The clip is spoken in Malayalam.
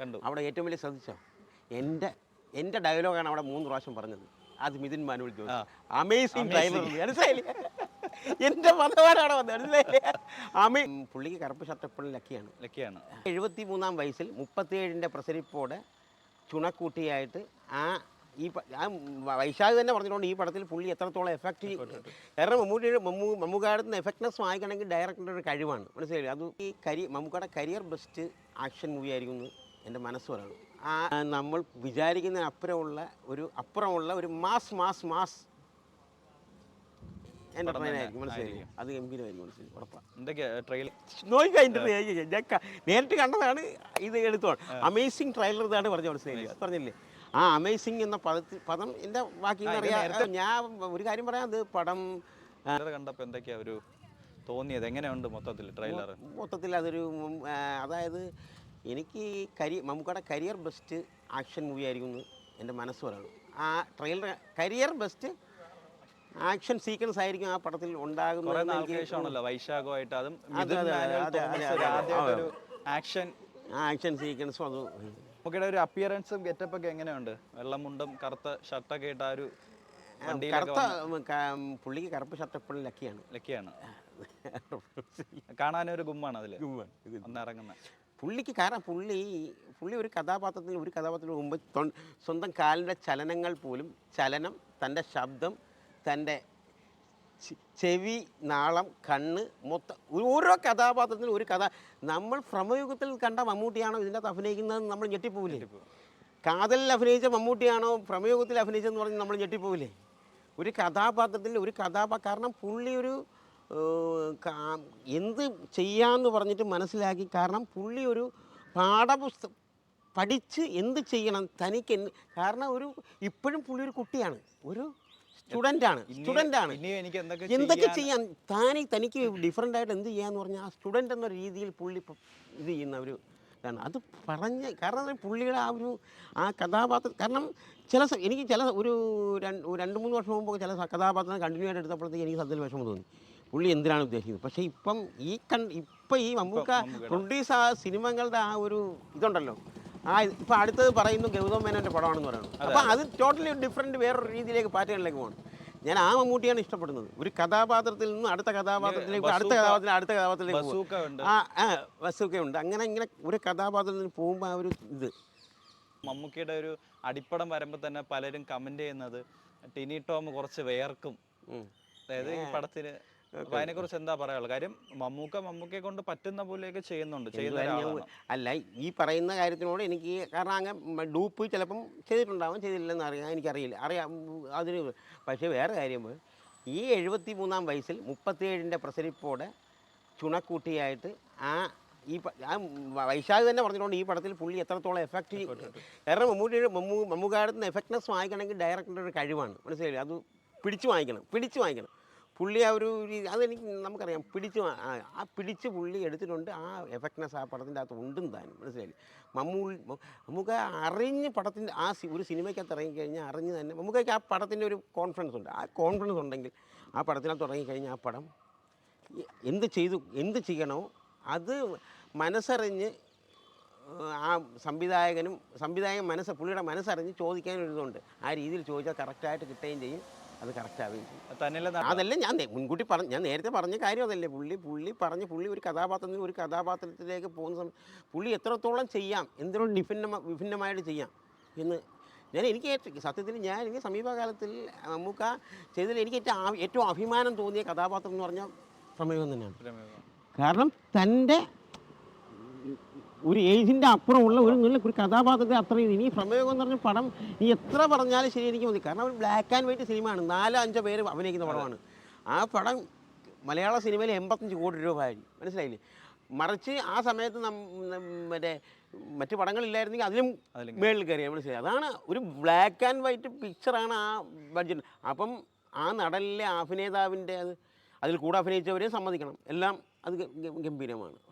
കണ്ടു. അവിടെ ഏറ്റവും വലിയ ശ്രദ്ധിച്ചോ? എന്റെ എന്റെ ഡയലോഗാണ് അവിടെ മൂന്ന് പ്രാവശ്യം പറഞ്ഞത്. അത് മിഥുൻ മാനുവൽ ജോസ്. അമേസിംഗ് ഡ്രൈവർ മനസ്സിലായില്ലേ? എന്റെ മതവാരാണ് വന്നത്. മനസ്സിലായില്ലേ? അമേ പുള്ളിക്ക് കറുപ്പ് ഷർട്ട് എപ്പോഴും ലക്കിയാണ്. ലക്കിയാണ്. എഴുപത്തി മൂന്നാം വയസ്സിൽ മുപ്പത്തിയേഴിന്റെ പ്രസരിപ്പോടെ ചുണക്കൂട്ടിയായിട്ട് ആ ഈ ആ വൈശാഖ് തന്നെ പറഞ്ഞിട്ടുണ്ട് ഈ പടത്തിൽ പുള്ളി എത്രത്തോളം എഫക്റ്റ് കാരണം മമ്മൂട്ടിയുടെ മമ്മൂ നിന്ന് എഫക്ട്നെസ് വാങ്ങിക്കണമെങ്കിൽ ഡയറക്ടറുടെ ഒരു കഴിവാണ്. മനസ്സിലായി അത് ഈ കരി മമ്മൂക്കയുടെ കരിയർ ബെസ്റ്റ് ആക്ഷൻ മൂവി ആയിരിക്കും എന്ന് എന്റെ മനസ്സ് പറയുന്നു ആ നമ്മൾ വിചാരിക്കുന്നതിന് അപ്പുറമുള്ള ഒരു അപ്പുറമുള്ള ഒരു മാസ് മാസ് മാസ്. മനസ്സിലായി. അത് ഗംഭീരമായിരിക്കും മനസ്സിലായി. ഉറപ്പാണ് എന്തൊക്കെയാ ട്രെയിൽ നോക്കി അതിന്റെ ഞാൻ നേരിട്ട് കണ്ടതാണ് ഇത് എടുത്തോ അമേസിംഗ് ട്രെയിലർ ഇതാണ് പറഞ്ഞ മനസ്സിലായി പറഞ്ഞില്ലേ? ആ അമേസിംഗ് എന്ന പദത്തിൽ പദം എന്റെ ബാക്കി അറിയാം ഞാൻ ഒരു കാര്യം പറയാം അത് പടം കണ്ടപ്പോൾ എന്തൊക്കെയാ ഒരു തോന്നിയത്? എങ്ങനെയുണ്ട് മൊത്തത്തിൽ ട്രെയിലർ മൊത്തത്തിൽ അതൊരു അതായത് എനിക്ക് കരി മമ്മൂക്കയുടെ കരിയർ ബെസ്റ്റ് ആക്ഷൻ മൂവി ആയിരിക്കും എന്ന് എന്റെ മനസ്സ് പറയുന്നു ആ trailer career best action sequence ആയിരിക്കും ആ പടത്തിൽ ഉണ്ടാകുന്നത് വൈശാഖമായിട്ട് അതും ആക്ഷൻ ആക്ഷൻ സീക്വൻസും അത് നമുക്കിടെ ഒരു അപ്പിയറൻസും ഗെറ്റപ്പ് ഒക്കെ എങ്ങനെയുണ്ട്? വെള്ളമുണ്ടും കറുത്ത ഷർട്ടൊക്കെ ഇട്ട ആ ഒരു കറുത്ത പുള്ളിക്ക് കറുപ്പ് ഷർട്ട് എപ്പോഴും ലക്കിയാണ്. ലക്കിയാണ്. കാണാനൊരു ഗുമ്മാണ് അതിൽ ഗുമ്മാണ് ഇറങ്ങുന്ന. പുള്ളിക്ക് കാരണം പുള്ളി പുള്ളി ഒരു കഥാപാത്രത്തിൽ ഒരു കഥാപാത്രത്തിന് മുമ്പ് സ്വന്തം കാലിന്റെ ചലനങ്ങൾ പോലും ചലനം തന്റെ ശബ്ദം തന്റെ ചെവി നാളം കണ്ണ് മൊത്തം ഓരോ കഥാപാത്രത്തിനും ഒരു കഥ. നമ്മൾ ഭ്രമയുഗത്തിൽ കണ്ട മമ്മൂട്ടിയാണോ ഇതിന്റെ അകത്ത് അഭിനയിക്കുന്നത് നമ്മൾ ഞെട്ടിപ്പോവില്ലേ? കാതലിൽ അഭിനയിച്ച മമ്മൂട്ടിയാണോ ഭ്രമയുഗത്തിൽ അഭിനയിച്ചതെന്ന് പറഞ്ഞ് നമ്മൾ ഞെട്ടിപ്പോവില്ലേ? ഒരു കഥാപാത്രത്തിൽ ഒരു കഥാപാ കാരണം പുള്ളി ഒരു എന്ത് ചെയ്യാന്ന് പറഞ്ഞിട്ട് മനസ്സിലാക്കി. കാരണം പുള്ളി ഒരു പാഠപുസ്തകം പഠിച്ച് എന്ത് ചെയ്യണം തനിക്ക് കാരണം ഒരു ഇപ്പോഴും പുള്ളി ഒരു കുട്ടിയാണ്. ഒരു സ്റ്റുഡന്റാണ് സ്റ്റുഡന്റാണ് എന്തൊക്കെ ചെയ്യാൻ താനെ തനിക്ക് ഡിഫറെന്റ് ആയിട്ട് എന്ത് ചെയ്യാന്ന് പറഞ്ഞാൽ ആ സ്റ്റുഡന്റ് എന്ന രീതിയിൽ പുള്ളി ഇത് ചെയ്യുന്ന ഒരു ഇതാണ്. അത് പറഞ്ഞ് കാരണം പുള്ളിയുടെ ആ ഒരു ആ കഥാപാത്രം കാരണം ചില എനിക്ക് ചില ഒരു രണ്ട് രണ്ട് മൂന്ന് വർഷം മുമ്പ് ചില കഥാപാത്രം കണ്ടിന്യൂ ആയിട്ട് എടുത്തപ്പോഴത്തേക്ക് എനിക്ക് സത്യത്തിൽ വിഷമം തോന്നി. പുള്ളി എന്തിനാണ് ഉദ്ദേശിക്കുന്നത്? പക്ഷേ ഇപ്പം ഈ കൺ ഇപ്പം ഈ മമ്മൂക്ക പ്രൊഡ്യൂസ് ആ സിനിമകളുടെ ആ ഒരു ഇതുണ്ടല്ലോ. ആ ഇപ്പം അടുത്തത് പറയുന്നു ഗൗതം മേനോന്റെ പടമാണെന്ന് പറയുന്നത് അപ്പോൾ അത്. ടോട്ടലി ഡിഫറെന്റ് വേറൊരു രീതിയിലേക്ക് പാറ്റേണിലേക്ക് പോകണം ഞാൻ ആ മമ്മൂട്ടിയാണ് ഇഷ്ടപ്പെടുന്നത്. ഒരു കഥാപാത്രത്തിൽ നിന്ന് അടുത്ത കഥാപാത്രത്തിലേക്ക് അടുത്ത കഥാപാത്രത്തിൽ അടുത്ത കഥാപാത്രത്തിലേക്ക് ആ ആ ഉണ്ട്. അങ്ങനെ ഇങ്ങനെ ഒരു കഥാപാത്രത്തിൽ പോകുമ്പോൾ ആ ഒരു ഇത്. മമ്മൂക്കിയുടെ ഒരു അടിപ്പടം വരുമ്പോൾ തന്നെ പലരും കമന്റ് ചെയ്യുന്നത് ടിനി ടോം കുറച്ച് വേർക്കും. അതായത് ഈ പടത്തിന് അപ്പൊ അതിനെ കുറിച്ച് എന്താ പറയാനുള്ളത്? കാര്യം മമ്മൂക്ക മമ്മൂക്കയെ കൊണ്ട് പറ്റുന്ന പോലെയൊക്കെ ചെയ്യുന്നുണ്ട് ചെയ്യുന്ന ഒരാളാണ്. അല്ല ഈ പറയുന്ന കാര്യത്തിനോട് എനിക്ക് കാരണം അങ്ങനെ ഡൂപ്പ് ചിലപ്പം ചെയ്തിട്ടുണ്ടാവും ചെയ്തില്ലെന്ന് അറിയാം എനിക്കറിയില്ല. അറിയാം ഉം, അതിന് പക്ഷേ വേറെ കാര്യം ഈ എഴുപത്തി മൂന്നാം വയസ്സിൽ മുപ്പത്തിയേഴിന്റെ പ്രസരിപ്പോടെ ചുണക്കൂട്ടിയായിട്ട് ആ ഈ പ- ആ വൈശാഖ് തന്നെ പറഞ്ഞിട്ടുണ്ട് ഈ പടത്തിൽ പുള്ളി എത്രത്തോളം എഫക്റ്റ് കാരണം മമ്മൂട്ടിയുടെ മമ്മൂ മമ്മൂക്കാരുടെ എഫക്ട്നെസ് വാങ്ങിക്കണമെങ്കിൽ ഡയറക്ടറുടെ ഒരു കഴിവാണ്. മനസ്സിലായില്ലേ? അത് പിടിച്ചു വാങ്ങിക്കണം പിടിച്ചു വാങ്ങിക്കണം. പുള്ളി ആ ഒരു അതെനിക്ക് നമുക്കറിയാം. പിടിച്ചു ആ- പിടിച്ച് പുള്ളി എടുത്തിട്ടുണ്ട്. ആ എഫക്ട്നെസ് ആ പടത്തിന്റെ അകത്ത് ഉണ്ടും താനും മനസ്സിലായി മമ്മൂ നമുക്ക് അറിഞ്ഞ് പടത്തിന്റെ ആ ഒരു സിനിമയ്ക്കകത്ത് ഇറങ്ങിക്കഴിഞ്ഞാൽ അറിഞ്ഞ് തന്നെ നമുക്കൊക്കെ ആ പടത്തിന്റെ ഒരു കോൺഫിഡൻസ് ഉണ്ട്. ആ കോൺഫിഡൻസ് ഉണ്ടെങ്കിൽ ആ പടത്തിനകത്ത് ഇറങ്ങിക്കഴിഞ്ഞാൽ ആ പടം എന്ത് ചെയ്തു എന്ത് ചെയ്യണോ അത് മനസ്സറിഞ്ഞ് ആ സംവിധായകനും സംവിധായകൻ മനസ്സ് പുള്ളിയുടെ മനസ്സറിഞ്ഞ് ചോദിക്കാനൊരിതുണ്ട്. ആ രീതിയിൽ ചോദിച്ചാൽ കറക്റ്റായിട്ട് കിട്ടുകയും ചെയ്യും. അത് കറക്റ്റ് ആവുകയും ചെയ്യും തന്നിലെ അതല്ല ഞാൻ മുൻകൂട്ടി പറഞ്ഞു ഞാൻ നേരത്തെ പറഞ്ഞ കാര്യം അതല്ലേ. പുള്ളി പുള്ളി പറഞ്ഞ് പുള്ളി ഒരു കഥാപാത്രത്തിൽ ഒരു കഥാപാത്രത്തിലേക്ക് പോകുന്ന സമയം പുള്ളി എത്രത്തോളം ചെയ്യാം? എന്തിനോട് ഡിഫിന്ന വിഭിന്നമായിട്ട് ചെയ്യാം? എന്ന് ഞാൻ എനിക്ക് ഏറ്റവും സത്യത്തിൽ ഞാൻ എനിക്ക് സമീപകാലത്തിൽ നമുക്ക് ചെയ്തതിൽ എനിക്ക് ഏറ്റവും ഏറ്റവും അഭിമാനം തോന്നിയ കഥാപാത്രം എന്ന് പറഞ്ഞാൽ പ്രമേഹം തന്നെയാണ്. കാരണം തന്റെ ഒരു ഏജിന്റെ അപ്പുറമുള്ള ഒരു നല്ല ഒരു കഥാപാത്രത്തെ അത്രയും ഇനി പ്രമേയം എന്ന് പറഞ്ഞ പടം നീ എത്ര പറഞ്ഞാലും ശരി എനിക്ക് മതി കാരണം ബ്ലാക്ക് ആൻഡ് വൈറ്റ് സിനിമയാണ്. നാലോ അഞ്ചോ പേര് അഭിനയിക്കുന്ന പടമാണ്. ആ പടം മലയാള സിനിമയിൽ എൺപത്തഞ്ച് കോടി രൂപ ആയി. മനസ്സിലായില്ലേ? മറിച്ച് ആ സമയത്ത് മറ്റേ മറ്റ് പടങ്ങളില്ലായിരുന്നെങ്കിൽ അതിലും മേളിൽ കയറിയാൽ മനസ്സിലായി? അതാണ് ഒരു ബ്ലാക്ക് ആൻഡ് വൈറ്റ് പിക്ചറാണ് ആ ബഡ്ജറ്റ് അപ്പം ആ നടലിലെ അഭിനേതാവിന്റെ അത് അതിൽ കൂടെ അഭിനയിച്ചവരെയും സമ്മതിക്കണം. എല്ലാം അത് ഗംഭീരമാണ്.